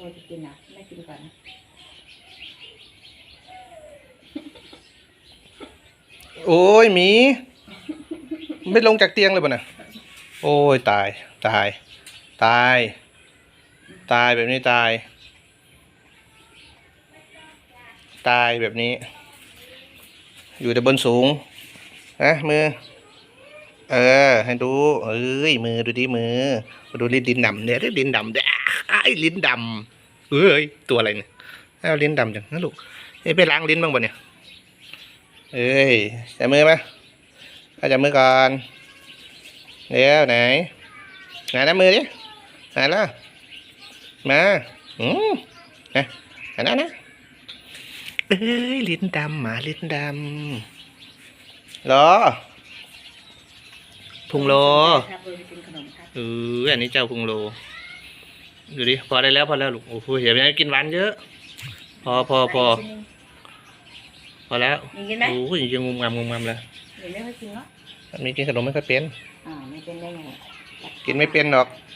เราจะกินนะไม่กินก่อนนะโอ้ยหมี ไม่ลงจากเตียงเลยป่ะน่ะโอ้ยตาย ตาย ตาย ตายแบบนี้ตาย ตายแบบนี้ อยู่แต่บนสูงนะมือ เออ ให้ดู เอ้ยมือดูดิมือมาดูลิ้นดินดำเนี่ยลิ้นดำเด้อ ไอ้ลิ้นดำเอ้ยตัวอะไรเนี่ยเอาลิ้นดำจังนะลูกเอ้ไปล้างลิ้นบ้างบ่เนี่ยเอ้ยจับมือมาเอาจับมือก่อนเดี๋ยวไหนไหนน้ำมือดิไหนล่ะมาอืมนะอันนั้นนะเอ้ยลิ้นดำหมาลิ้นดำหรอพุงโลเราจะกินขนมครับเอออันนี้เจ้าพุงโล ดูดิพอได้แล้วพอแล้วลูกโอ้โหอย่าไปให้กินหวานเยอะ พอพอพอใส่ชิ้นหนึ่งพอแล้วมีกินไหมโอ้ยยังงุมงามงุมงามเลยหรือไม่ค่อยกินเนาะมีกินขนมไม่ค่อยเป็นอ่าไม่เป็นได้ไงกินไม่เป็นหรอกอ